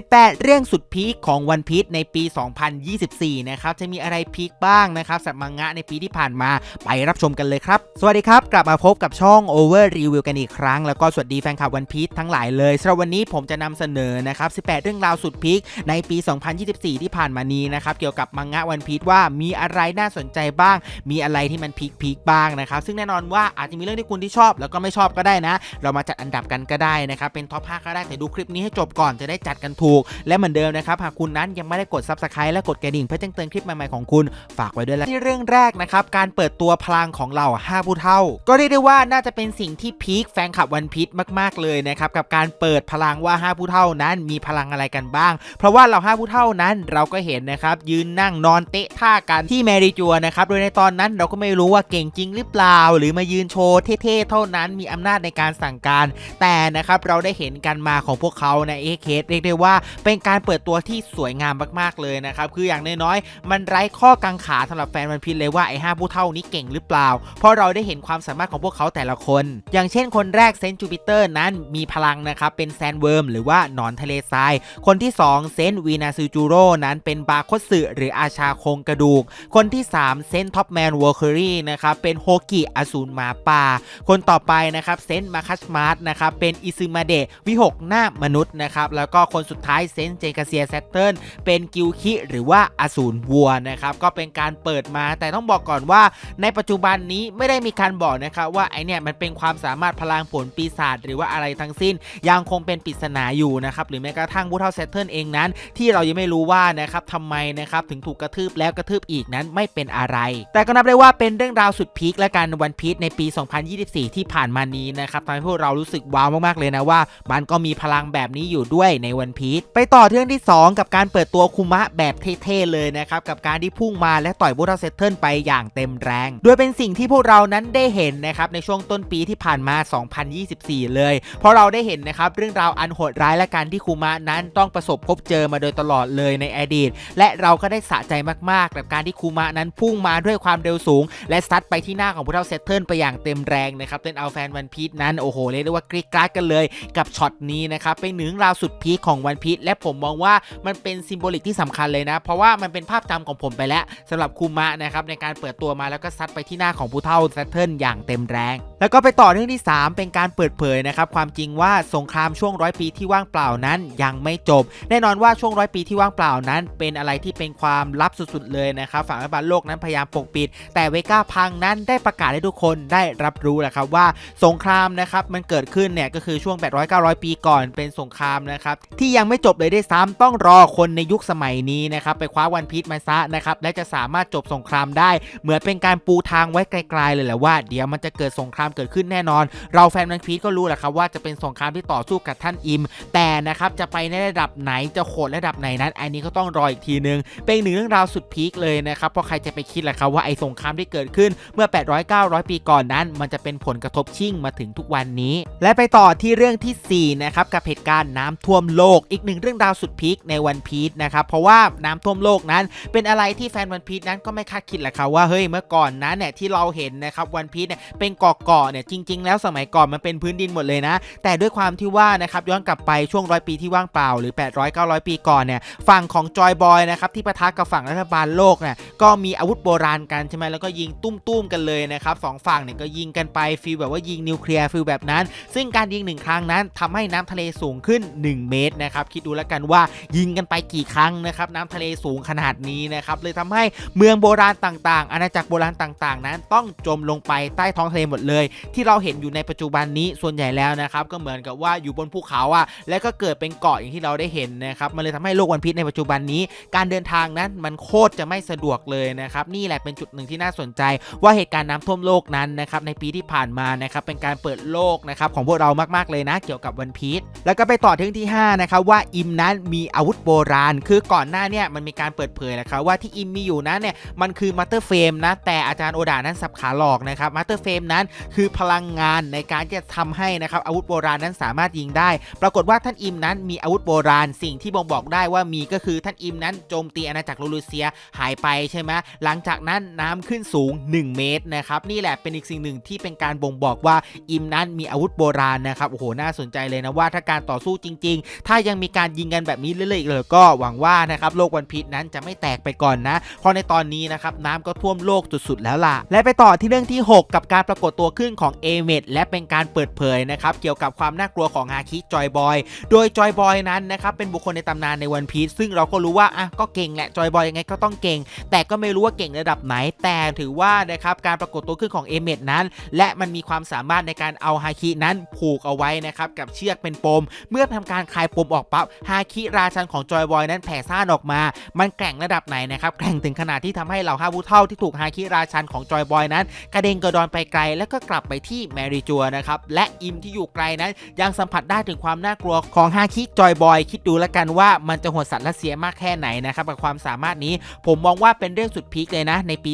18 เรื่องสุดพีคของวันพี e ในปี 2024 นะครับ จะมีอะไรพีคบ้างนะครับสับมังงะในปีที่ผ่านมาไปรับชมกันเลยครับ สวัสดีครับ กลับมาพบกับช่อง Over Review กันอีกครั้ง แล้วก็สวัสดีแฟนคลับวันพี e ทั้งหลายเลยสำหรับวันนี้ผมจะนำเสนอนะครับ 18 เรื่องราวสุดพีคในปี 2024 ที่ผ่านมานี้นะครับเกี่ยวกับมังงะวันพี e ว่ามีอะไรน่าสนใจบ้าง มีอะไรที่มันพีคพีคบ้างนะครับซึ่งแน่นอนว่าอาจจะมีเรื่องที่คุณที่ชอบ แล้วก็ไม่ชอบก็ได้นะ เรามาจัดอันดับกันก็ได้นะครับเป็นท็อป5ก็ได้แต่ดูคลิปนี้ให้จบก่อนจะได้จัดกันถูก และเหมือนเดิมนะครับหากคุณนั้นยังไม่ได้กด Subscribe และกดกระดิ่งเพื่อแจ้งเตือนคลิปใหม่ๆของคุณฝากไว้ด้วยละที่เรื่องแรกนะครับการเปิดตัวพลังของเราห้าผู้เท่า ก็เรียกได้ว่าน่าจะเป็นสิ่งที่พีคแฟนคลับวันพีชมาก ๆเลยนะครับกับการเปิดพลังว่าห้าผู้เท่านั้นมีพลังอะไรกันบ้าง เพราะว่าเราห้าผู้เท่านั้นเราก็เห็นนะครับยืนนั่งนอนเตะท่ากันที่แมริจัวนะครับโดยในตอนนั้นเราก็ไม่รู้ว่าเก่งจริงหรือเปล่า หรือมายืนโชว์เท่ๆเท่านั้นมีอำนาจในการสั่งการ แต่นะครับเราได้เห็นกันมาของพวกเขาในเอเคสเรียกได้ว่าเป็นการเปิดตัวที่สวยงามมากๆเลยนะครับคืออย่างน้อยๆมันไร้ข้อกังขาสำหรับแฟนวันพีชเลยว่าไอ้ห้าผู้เท่านี้เก่งหรือเปล่า เพราะเราได้เห็นความสามารถของพวกเขาแต่ละคน อย่างเช่นคนแรกเซนจูปิเตอร์นั้นมีพลังนะครับเป็นแซนเวิร์มหรือว่าหนอนทะเลทราย คนที่ 2 เซนวีนาซูจูโร่นั้นเป็นบาโคสึหรืออาชาโครงกระดูก คนที่ 3 เซนท็อปแมนวอลเคอรี่นะครับเป็นโฮกิอสูรหมาป่า คนต่อไปนะครับเซนมาคัสมาร์ตนะครับเป็นอิซึมาเดะวิหกหน้ามนุษย์นะครับแล้วก็คนสุดท้ายเซนเจกาเซียแซตเทิลเป็นกิวคิหรือว่าอสูรวัวนะครับก็เป็นการเปิดมาแต่ต้องบอกก่อนว่าในปัจจุบันนี้ไม่ได้มีการบอกนะครับว่าไอเนี่ยมันเป็นความสามารถพลังผลปีศาจหรือว่าอะไรทั้งสิ้น ยังคงเป็นปริศนาอยู่นะครับหรือแม้กระทั่งผู้เท่าแซตเทิลเองนั้น ที่เรายังไม่รู้ว่านะครับทำไมนะครับถึงถูกกระทืบแล้วกระทืบอีกนั้นไม่เป็นอะไร แต่ก็นับได้ว่าเป็นเรื่องราวสุดพีคและการวันพีชในปี 2024 ที่ผ่านมานี้นะครับทำให้พวกเรารู้สึกว้าวมากๆเลยนะว่า มันก็มีพลังแบบนี้อยู่ด้วยในวันพีชไปต่อเรื่องที่ 2 กับการเปิดตัวคุมะแบบเท่ๆเลยนะครับ กับการที่พุ่งมาและต่อยบูเท่าเซตเทิลไปอย่างเต็มแรง โดยเป็นสิ่งที่พวกเรานั้นได้เห็นนะครับ ในช่วงต้นปีที่ผ่านมา 2024 เลย เพราะเราได้เห็นนะครับ เรื่องราวอันโหดร้ายและการที่คุมะนั้นต้องประสบพบเจอมาโดยตลอดเลยในอดีต และเราก็ได้สะใจมากๆ กับการที่คุมะนั้นพุ่งมาด้วยความเร็วสูง และซัดไปที่หน้าของผู้เท่าเซตเทิลไปอย่างเต็มแรงนะครับเล่นเอาแฟนวันพีชนั้นโอ้โหเรียกได้ว่ากรี๊ดกราดกันเลย กับช็อตนี้นะครับเป็นหนึ่งราวสุดพีคของวันพิษ และผมมองว่ามันเป็นซิมโบลิกที่สำคัญเลยนะ เพราะว่ามันเป็นภาพจำของผมไปแล้วสำหรับคุมะนะครับในการเปิดตัวมาแล้วก็ซัดไปที่หน้าของผู้เท่าแซทเทิลอย่างเต็มแรง แล้วก็ไปต่อเรื่องที่ 3 เป็นการเปิดเผยนะครับความจริงว่าสงครามช่วงร้อยปีที่ว่างเปล่านั้นยังไม่จบ แน่นอนว่าช่วงร้อยปีที่ว่างเปล่านั้น เป็นอะไรที่เป็นความลับสุดๆเลยนะครับฝั่งรัฐบาลโลกนั้นพยายามปกปิด แต่เวก้าพังนั้นได้ประกาศให้ทุกคนได้รับรู้แหละครับว่าสงครามนะครับมันเกิดขึ้นเนี่ยก็คือช่วง 800 900 ปีก่อนเป็นสงครามนะครับที่ยังไม่จบเลยได้ซ้ำต้องรอคนในยุคสมัยนี้นะครับไปคว้าวันพีชมาซะนะครับและจะสามารถจบสงครามได้ เหมือนเป็นการปูทางไว้ไกลๆเลยแหละว่า เดี๋ยวมันจะเกิดสงครามเกิดขึ้นแน่นอน เราแฟนวันพีชก็รู้แหละครับว่าจะเป็นสงครามที่ต่อสู้กับท่านอิม แต่นะครับจะไปในระดับไหนจะโหดระดับไหนนั้น อันนี้ก็ต้องรออีกทีนึง เป็นหนึ่งเรื่องราวสุดพีคเลยนะครับเพราะใครจะไปคิดแหละครับว่าไอ้สงครามที่เกิดขึ้นเมื่อ 800 900 ปีก่อนนั้น มันจะเป็นผลกระทบชิ่งมาถึงทุกวันนี้ และไปต่อที่เรื่องทีสี่4นะครับกับเหตุการณ์น้ำท่วมโลกอีกหนึ่งเรื่องราวสุดพีคในวันพีชนะครับเพราะว่าน้ำท่วมโลกนั้น เป็นอะไรที่แฟนวันพีชนั้นก็ไม่คาดคิดแหละครับว่าเฮ้ยเมื่อก่อนนั้นเนี่ยที่เราเห็นนะครับวันพีชเนี่ยเป็นเกาะเกาะเนี่ยจริง ๆ แล้วสมัยก่อนมันเป็นพื้นดินหมดเลยนะ แต่ด้วยความที่ว่านะครับย้อนกลับไปช่วงร้อยปีที่ว่างเปล่าหรือ 800 900 ปีก่อนเนี่ยฝั่งของจอยบอยนะครับที่ปะทะกับฝั่งรัฐบาลโลกเนี่ยก็มีอาวุธโบราณกันใช่ไหมแล้วก็ยิงตุ้มๆกันเลยนะครับสองฝั่งเนี่ยก็ยิงกันไปฟีลแบบว่ายิงนิวเคลียร์ฟีลแบบนั้น ซึ่งการยิงหนึ่งครั้งนั้นทำให้น้ำทะเลสูงขึ้น 1 เมตรนะครับคิดดูแล้วกันว่ายิงกันไปกี่ครั้งนะครับน้ำทะเลสูงขนาดนี้นะครับเลยทำให้เมืองโบราณต่างๆ อาณาจักรโบราณต่างๆ นั้นต้องจมลงไปใต้ท้องทะเลหมดเลยที่เราเห็นอยู่ในปัจจุบันนี้ส่วนใหญ่แล้วนะครับก็เหมือนกับว่าอยู่บนภูเขาอะแล้วก็เกิดเป็นเกาะอย่างที่เราได้เห็นนะครับมันเลยทำให้โลกวันพีชในปัจจุบันนี้ การเดินทางนั้นมันโคตรจะไม่สะดวกเลยนะครับนี่แหละเป็นจุดหนึ่งที่น่าสนใจ ว่าเหตุการณ์น้ำท่วมโลกนั้นนะครับในปีที่ผ่านมานะครับเป็นการเปิดโลกนะครับของพวกเรามากๆเลยนะ เกี่ยวกับวันพีชแล้วก็ไปต่อถึงที่5นะครับว่าอิมนั้นมีอาวุธโบราณ คือก่อนหน้าเนี่ยมันมีการเปิดเผยนะครับว่าที่อิมมีอยู่นั้นเนี่ยมันคือมัตเตอร์เฟรมนะแต่อาจารย์โอดานั้นสับขาหลอกนะครับมัตเตอร์เฟรมนั้นคือพลังงานในการที่จะทำให้นะครับอาวุธโบราณนั้นสามารถยิงได้ ปรากฏว่าท่านอิมนั้นมีอาวุธโบราณ สิ่งที่บ่งบอกได้ว่ามีก็คือท่านอิมนั้นโจมตีอาณาจักรโลลูเซียหายไปใช่ไหมหลังจากนั้นน้ำขึ้นสูง 1 เมตรนะครับนี่แหละเป็นอีกสิ่งหนึ่งที่เป็นการบ่งบอกว่าอิมนั้นมีอาวุธโบราณนะครับโอ้โหน่าสนใจเลยนะว่าถ้าการต่อสู้จริง ๆ ถ้ายังมีการยิงกันแบบนี้เรื่อยๆอีกเลยก็หวังว่านะครับโลกวันพีชนั้นจะไม่แตกไปก่อนนะเพราะในตอนนี้นะครับน้ำก็ท่วมโลกสุดๆแล้วล่ะและไปต่อที่เรื่องที่ 6 กับการปรากฏตัวขึ้นของเอเมดและเป็นการเปิดเผยนะครับเกี่ยวกับความน่ากลัวของฮาคิจอยบอยโดยจอยบอยนั้นนะครับเป็นบุคคลในตำนานในวันพีชซึ่งเราก็รู้ว่าอะก็เก่งแหละจอยบอยยังไงก็ต้องเก่ง แต่ก็ไม่รู้ว่าเก่งระดับไหน แต่ถือว่านะครับการปรากฏตัวขึ้นของเอเมดนั้น และมันมีความสามารถในการเอาฮาคินั้นผูกเอาไว้นะครับกับเชือกเป็นปม เมื่อทำการคลายปมออกปั๊บฮาคิราชันของจอยบอยนั้นแผ่ซ่านออกมา มันแกร่งระดับไหนนะครับแกร่งถึงขนาดที่ทำให้เหล่าห้าผู้เท่าที่ถูกฮาคิราชันของจอยบอยนั้นกระเด็นกระดอนไปไกลแล้วก็กลับไปที่แมรี่จัวนะครับ และอิมที่อยู่ไกลนั้น ยังสัมผัสได้ถึงความน่ากลัวของฮาคิจอยบอย คิดดูแล้วกันว่ามันจะโหดสัตว์และเสียมากแค่ไหนนะครับกับความสามารถนี้ผมมองว่าเป็นเรื่องสุดพีคเลยนะ ในปี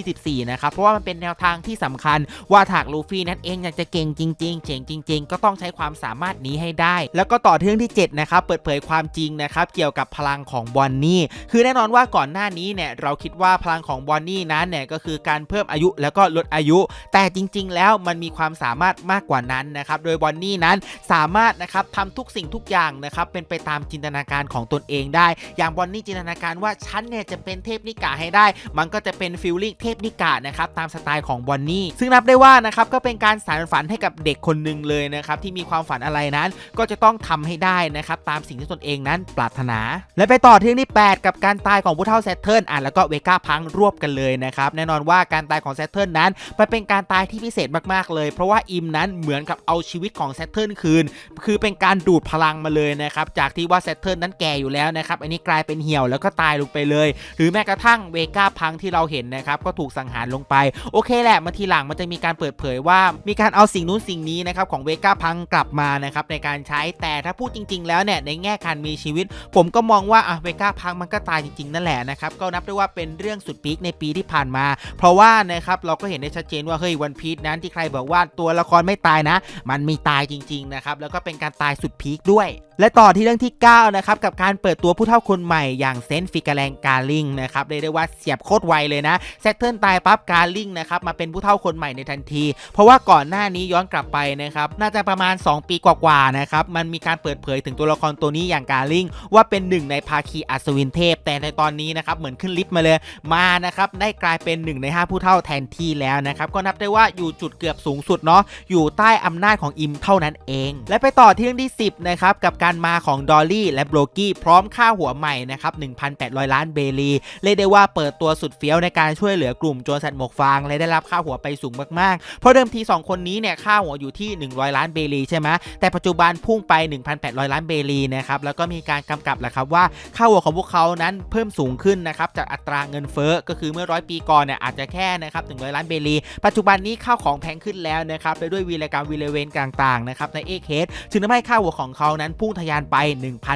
2024 นะครับ เพราะว่ามันเป็นแนวทางที่สำคัญ ว่าถากลูฟี่นั้นเองอยากจะเก่งจริงๆเจ๋งจริง ๆ ก็ต้องใช้ความสามารถนี้ให้ได้ แล้วก็ต่อที่เรื่องที่ 7 นะครับ เปิดเผยความจริงนะครับเกี่ยวกับพลังของบอนนี่คือแน่นอนว่าก่อนหน้านี้เนี่ยเราคิดว่าพลังของบอนนี่นั้นเนี่ยก็คือการเพิ่มอายุแล้วก็ลดอายุ แต่จริง ๆ แล้วมันมีความสามารถมากกว่านั้นนะครับ โดยบอนนี่นั้นสามารถนะครับทำทุกสิ่งทุกอย่างนะครับเป็นไปตามจินตนาการของตนเองได้ อย่างบอนนี่จินตนาการว่าฉันเนี่ยจะเป็นเทพนิกาให้ได้ มันก็จะเป็นฟิลลิ่งเทพนิกานะครับตามสไตล์ของบอนนี่ซึ่งนับได้ว่านะครับก็เป็นการสานฝันให้กับเด็กคนหนึ่งเลยนะครับที่มีความฝันอะไรนั้น ก็จะต้องทำให้ได้นะครับตามสิ่งที่ตนเองนั้นปรารถนา และไปต่อที่เรื่องที่ 8 กับการตายของผู้เฒ่าแซตเทิร์นอะแล้วก็เวก้าพังรวบกันเลยนะครับแน่นอนว่าการตายของแซตเทิร์นนั้นมันเป็นการตายที่พิเศษมากๆเลย เพราะว่าอิมนั้นเหมือนกับเอาชีวิตของแซตเทิร์นคืน คือเป็นการดูดพลังมาเลยนะครับ จากที่ว่าแซตเทิร์นนั้นแก่อยู่แล้วนะครับ อันนี้กลายเป็นเหี่ยวแล้วก็ตายลงไปเลย หรือแม้กระทั่งเวก้าพังที่เราเห็นนะครับ ก็ถูกสังหารลงไป โอเคแหละมาทีหลังมันจะมีการเปิดเผยว่า มีการเอาสิ่งนู้นสิ่งนี้นะครับของเวก้าพังกลับมานะครับในการใช้ แต่ถ้าพูดจริง ๆ แล้วเนี่ยในแง่การมีชีวิต ผมก็มองว่าอะเวก้าพังมันก็ตายจริงๆนั่นแหละนะครับก็นับได้ว่าเป็นเรื่องสุดพีคในปีที่ผ่านมา เพราะว่านะครับเราก็เห็นได้ชัดเจนว่าเฮ้ยวันพีชนั้นที่ใครบอกว่าตัวละครไม่ตายนะ มันมีตายจริงๆนะครับแล้วก็เป็นการตายสุดพีคด้วย และต่อที่เรื่องที่9นะครับกับการเปิดตัวผู้เท่าคนใหม่อย่างเซนฟิกาแลงกาลิงนะครับเรียกได้ว่าเสียบโคตรไวเลยนะแซตเทิลตายปั๊บกาลิงนะครับมาเป็นผู้เท่าคนใหม่ในทันที เพราะว่าก่อนหน้านี้ย้อนกลับไปนะครับน่าจะประมาณ 2 ปีกว่าๆนะครับมันมีการเปิดเผยถึงตัวละครตัวนี้อย่างกาลิงว่าเป็นหนึ่งในภาคีอัศวินเทพ แต่ในตอนนี้นะครับเหมือนขึ้นลิฟต์มาเลยมานะครับได้กลายเป็นหนึ่งในห้าผู้เท่าแทนที่แล้วนะครับก็นับได้ว่าอยู่จุดเกือบสูงสุดเนาะอยู่ใต้อำนาจของอิมเท่านั้นเอง และไปต่อที่เรื่องที่ 10นะครับกับการมาของดอลลี่และโบรกี้พร้อมค่าหัวใหม่นะครับ1,800 ล้านเบลีเรียกได้ว่าเปิดตัวสุดเฟี้ยวในการช่วยเหลือกลุ่มโจรสัตว์หมวกฟางและได้รับค่าหัวไปสูงมากๆ เพราะเดิมที 2 คนนี้เนี่ยค่าหัวอยู่ที่ 100 ล้านเบลีใช่ไหมแต่ปัจจุบันพุ่งไป 1,800 ล้านเบลีนะครับแล้วก็มีการกำกับแหละครับว่าค่าหัวของพวกเขานั้นเพิ่มสูงขึ้นนะครับจากอัตราเงินเฟ้อก็คือเมื่อร้อยปีก่อนเนี่ยอาจจะแค่นะครับ100 ล้านเบลีปัจจุบันนี้ข้าวของแพงขึ้นแล้วนะครับไปด้วยวีรกรรมวีรเวนต่างๆนะครับในเอเคสจึงทำให้ค่าหัวของเขานั้นพุ่งทะยานไป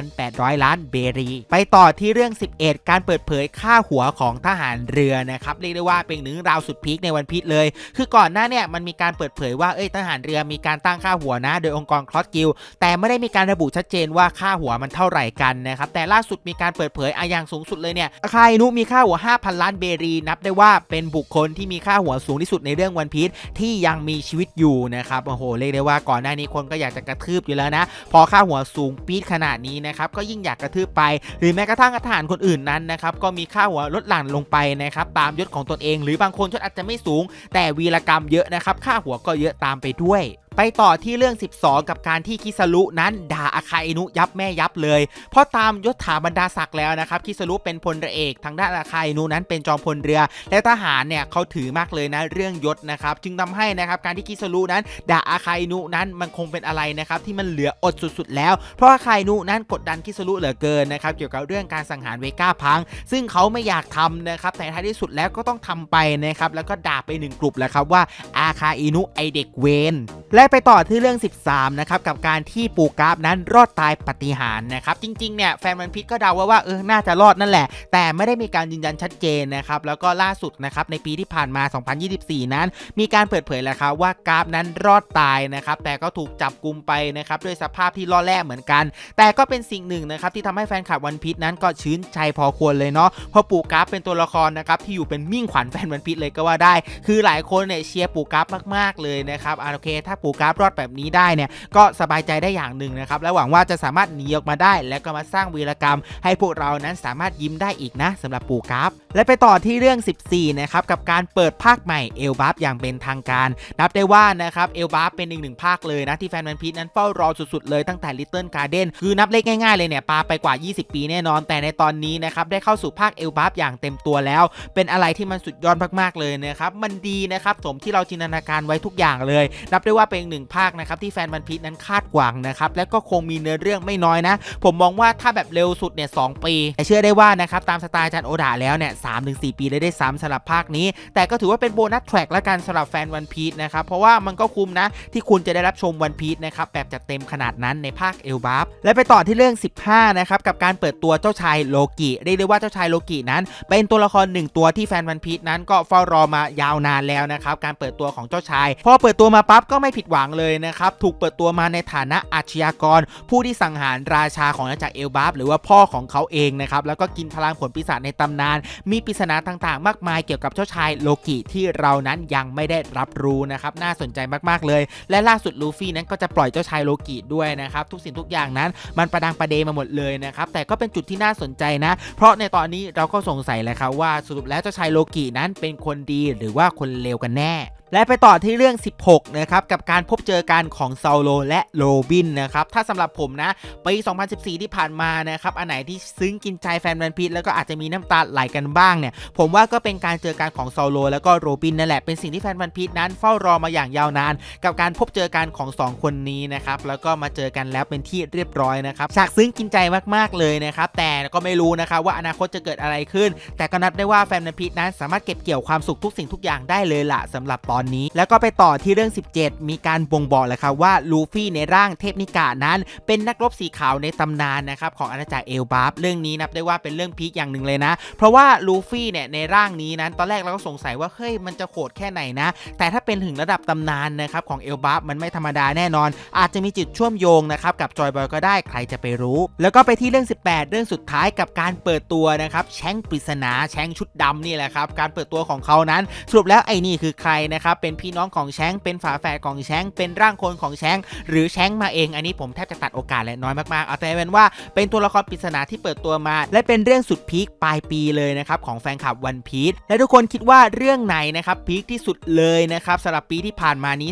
1,800 ล้านเบรี ไปต่อที่เรื่อง 11 การเปิดเผยค่าหัวของทหารเรือนะครับเรียกได้ว่าเป็นหนึ่งราวสุดพีคในวันพีชเลย คือก่อนหน้าเนี่ยมันมีการเปิดเผยว่าเอ้ยทหารเรือมีการตั้งค่าหัวนะ โดยองค์กรคลอสกิลแต่ไม่ได้มีการระบุชัดเจนว่าค่าหัวมันเท่าไหร่กันนะครับแต่ล่าสุดมีการเปิดเผยอาอย่างสูงสุดเลยเนี่ยอาคาอินุมีค่าหัว 5,000 ล้านเบรี นับได้ว่าเป็นบุคคลที่มีค่าหัวสูงที่สุดในเรื่องวันพีชทีที่ยังมีชีวิตอยู่นะครับโอ้โหเรียกได้ว่าก่อนหน้านี้คนก็อยากจะกระทืบอยู่แล้วนะ พอค่าหัวสูงปี๊ดขนาดนี้นะครับก็ยิ่งอยากกระทืบไป หรือแม้กระทั่งทหารคนอื่นนั้นนะครับก็มีค่าหัวลดหลั่นลงไปนะครับตามยศของตนเอง หรือบางคนยศอาจจะไม่สูง แต่วีรกรรมเยอะนะครับค่าหัวก็เยอะตามไปด้วย ไปต่อที่เรื่อง 12 กับการที่คิสรุนั้นด่าอาคาอินุยับแม่ยับเลย เพราะตามยศถาบรรดาศักดิ์แล้วนะครับคิสรุเป็นพลเรือเอกทางด้านอาคาอินุนั้นเป็นจอมพลเรือ และทหารเนี่ยเขาถือมากเลยนะเรื่องยศนะครับ จึงทำให้นะครับการที่คิสรุนั้นด่าอาคาอินุนั้นมันคงเป็นอะไรนะครับที่มันเหลืออดสุดๆ แล้ว เพราะอาคาอินุนั้นกดดันคิสรุเหลือเกินนะครับเกี่ยวกับเรื่องการสังหารเวก้าพัง ซึ่งเขาไม่อยากทำนะครับแต่ท้ายที่สุดแล้วก็ต้องทำไปนะครับแล้วก็ด่าไปหนึ่งกลุ่มแล้วครับว่าอาคาอินุไอเด็กเวนและและไปต่อที่เรื่อง 13 นะครับ กับการที่ปูกราฟนั้นรอดตายปฏิหารนะครับ จริงๆ เนี่ย แฟนมันพิษก็เดาว่าว่าเออ น่าจะรอดนั่นแหละ แต่ไม่ได้มีการยืนยันชัดเจนนะครับ แล้วก็ล่าสุดนะครับ ในปีที่ผ่านมา 2024 นั้น มีการเปิดเผยแล้วครับว่ากราฟนั้นรอดตายนะครับ แต่ก็ถูกจับกลุมไปนะครับด้วยสภาพที่ล่อแร่เหมือนกัน แต่ก็เป็นสิ่งหนึ่งนะครับที่ทำให้แฟนคลับวันพีชนั้นก็ชื่นใจพอควรเลยเนาะ เพราะปูกราฟเป็นตัวละครนะครับที่อยู่เป็นมิ่งขวัญแฟนวันพีชเลยก็ว่าได้ คือหลายคนเนี่ยเชียร์ปูกราฟมากๆเลยนะครับอะโอเคถ้าปูกราฟรอดแบบนี้ได้เนี่ยก็สบายใจได้อย่างหนึ่งนะครับและหวังว่าจะสามารถหนีออกมาได้ แล้วก็มาสร้างวีรกรรม ให้พวกเรานั้นสามารถยิ้มได้อีกนะสำหรับปูกราฟ และไปต่อที่เรื่อง 14 นะครับ กับการเปิดภาคใหม่เอลบัฟอย่างเป็นทางการ นับได้ว่านะครับเอลบัฟเป็นอีกหนึ่งภาคเลยนะ ที่แฟนมันพีชนั้นเฝ้ารอสุดๆเลยตั้งแต่ Little Garden คือนับเลขง่ายๆเลยเนี่ยปาไปกว่า 20 ปีแน่นอน แต่ในตอนนี้นะครับได้เข้าสู่ภาคเอลบัฟอย่างเต็มตัวแล้ว เป็นอะไรที่มันสุดยอดมากๆเลยนะครับมันดีนะครับสมที่เราจินตนาการไว้ทุกอย่างเลย นับได้ว่าเป็นอีกหนึ่งภาคนะครับที่แฟนมันพีชนั้นคาดหวังนะครับและก็คงมีเนื้อเรื่องไม่น้อยนะ ผมมองว่าถ้าแบบเร็วสุดเนี่ยสปีแต่เชื่อได้ว่านะครับตามสไตล์จันโอดาแล้วเนี่ยสามถึงสปีเลยได้ซ้ำสำหรับภาคนี้ แต่ก็ถือว่าเป็นโบนัสแทร็กละกันสำหรับแฟนวันพีชนะครับ เพราะว่ามันก็คุ้มนะ ที่คุณจะได้รับชมวันพีชนะครับแบบจัดเต็มขนาดนั้นในภาคเอลบัฟและไปต่อที่เรื่อง 15 นะครับ กับการเปิดตัวเจ้าชายโลกิเรียกได้ว่าเจ้าชายโลกินั้น เป็นตัวละครหนึ่งตัวที่แฟนวันพีชนั้นก็เฝ้ารอมายาวนานแล้วนะครับการเปิดตัวของเจ้าชายพอเปิดตัวมาปั๊บก็ไม่ผิดหวังเลยนะครับถูกเปิดตัวมาในฐานะอาชญากร ผู้ที่สังหารราชาของอาณาจักรเอลบัฟหรือว่าพ่อของเขาเองนะครับแล้วก็กินพลังผลปีศาจในตำนานมีีปริศนาต่างๆ มากมายเกี่ยวกับเจ้าชายโลกิที่เรานั้นยังไม่ได้รับรู้นะครับน่าสนใจมากๆเลย และล่าสุดลูฟี่นั้นก็จะปล่อยเจ้าชายโลกิด้วยนะครับทุกสิ่งทุกอย่างนั้นมันประดังประเดมาหมดเลยนะครับแต่ก็เป็นจุดที่น่าสนใจนะ เพราะในตอนนี้เราก็สงสัยแหละครับว่าสรุปแล้วเจ้าชายโลกินั้นเป็นคนดีหรือว่าคนเลวกันแน่ และไปต่อที่เรื่อง 16 นะครับ กับการพบเจอกันของซาโลและโรบินนะครับ ถ้าสำหรับผมนะ ปี 2014 ที่ผ่านมานะครับ อันไหนที่ซึ้งกินใจแฟนแมนพีทแล้วก็อาจจะมีน้ำตาไหลกันบ้างเนี่ย ผมว่าก็เป็นการเจอกันของซาโลแล้วก็โรบินนั่นแหละ เป็นสิ่งที่แฟนแมนพีทนั้นเฝ้ารอมาอย่างยาวนาน กับการพบเจอกันของ 2 คนนี้นะครับ แล้วก็มาเจอกันแล้วเป็นที่เรียบร้อยนะครับ ฉากซึ้งกินใจมากๆเลยนะครับ แต่ก็ไม่รู้นะครับว่าอนาคตจะเกิดอะไรขึ้น แต่ก็นับได้ว่าแฟนแมนพีทนั้นสามารถเก็บเกี่ยวความสุขทุกสิ่งทุกอย่างได้เลยละสำหรับตอนนี้ แล้วก็ไปต่อที่เรื่อง 17 มีการบ่งบอกเลยครับว่าลูฟี่ในร่างเทพนิกานั้น เป็นนักรบสีขาวในตำนานนะครับของอาณาจักรเอลบาฟเรื่องนี้นับได้ว่าเป็นเรื่องพีคอย่างหนึ่งเลยนะ เพราะว่าลูฟี่เนี่ยในร่างนี้นั้น ตอนแรกเราก็สงสัยว่าเฮ้ยมันจะโหดแค่ไหนนะ แต่ถ้าเป็นถึงระดับตำนานนะครับของเอลบาฟมันไม่ธรรมดาแน่นอน อาจจะมีจุดเชื่อมโยงนะครับกับจอยบอยก็ได้ใครจะไปรู้ แล้วก็ไปที่เรื่อง 18 เรื่องสุดท้ายกับการเปิดตัวนะครับแช้งปริศนาแช้งชุดดำนี่แหละครับการเปิดตัวของเขานั้นสรุปแล้วไอ้นี่คือใครนะครับเป็นพี่น้องของแชงเป็นฝาแฝดของแชงเป็นร่างคนของแชงหรือแชงมาเอง อันนี้ผมแทบจะตัดโอกาสและน้อยมากๆเอาแต่เป็นว่าเป็นตัวละครปริศนาที่เปิดตัวมา และเป็นเรื่องสุดพีคปลายปีเลยนะครับของแฟนคลับวันพีชและทุกคนคิดว่าเรื่องไหนนะครับพีคที่สุดเลยนะครับสำหรับปีที่ผ่านมานี้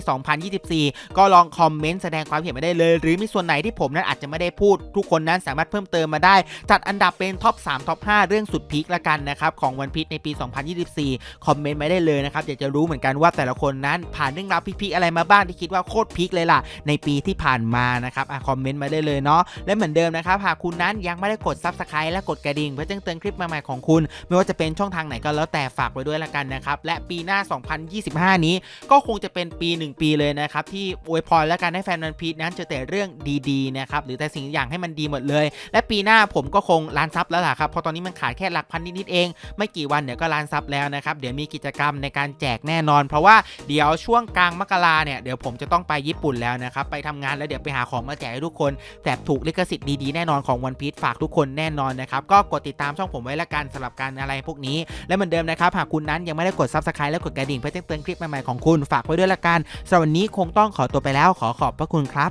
2024 ก็ลองคอมเมนต์แสดงความเห็นมาได้เลย หรือมีส่วนไหนที่ผมนั้นอาจจะไม่ได้พูด ทุกคนนั้นสามารถเพิ่มเติมมาได้ จัดอันดับเป็นท็อป 3 ท็อป 5 เรื่องสุดพีคละกันนะครับของวันพีชในปี 2024 คอมเมนต์มาได้เลยนะครับอยากจะรู้เหมือนกันว่าแต่และคนนั้นผ่านเรื่องราวพีคๆอะไรมาบ้างที่คิดว่าโคตรพีคเลยล่ะ ในปีที่ผ่านมานะครับอะคอมเมนต์มาได้เลยเนาะและเหมือนเดิมนะครับหากคุณนั้นยังไม่ได้กด Subscribe และกดกระดิ่งเพื่อแจ้งเตือนคลิปใหม่ๆของคุณ ไม่ว่าจะเป็นช่องทางไหนก็แล้วแต่ฝากไว้ด้วยละกันนะครับและปีหน้า 2025 นี้ก็คงจะเป็นปี 1 ปีเลยนะครับที่อวยพรและการให้แฟนมันพีชนั้นเจอแต่เรื่องดีๆนะครับหรือแต่สิ่งอย่างให้มันดีหมดเลย และปีหน้าผมก็คงล้านซับแล้วล่ะครับเพราะตอนนี้มันขาดแค่หลักพันนิดๆเอง ไม่กี่วันเดี๋ยวก็ล้านซับแล้วนะครับเดี๋ยวมีกิจกรรมในการแจกแน่นอน เพราะว่าเดี๋ยวช่วงกลางมกราเนี่ยเดี๋ยวผมจะต้องไปญี่ปุ่นแล้วนะครับไปทำงานแล้วเดี๋ยวไปหาของมาแจกให้ทุกคนแบบถูกลิขสิทธิ์ดีๆแน่นอนของวันพีชฝากทุกคนแน่นอนนะครับก็กดติดตามช่องผมไว้ละกันสำหรับการอะไรพวกนี้ และเหมือนเดิมนะครับหากคุณนั้นยังไม่ได้กดซับสไครต์และกดกระดิ่งเพื่อแจ้งเตือนคลิปใหม่ๆของคุณฝากไว้ด้วยละกันสำหรับวันนี้คงต้องขอตัวไปแล้วขอขอบพระคุณครับ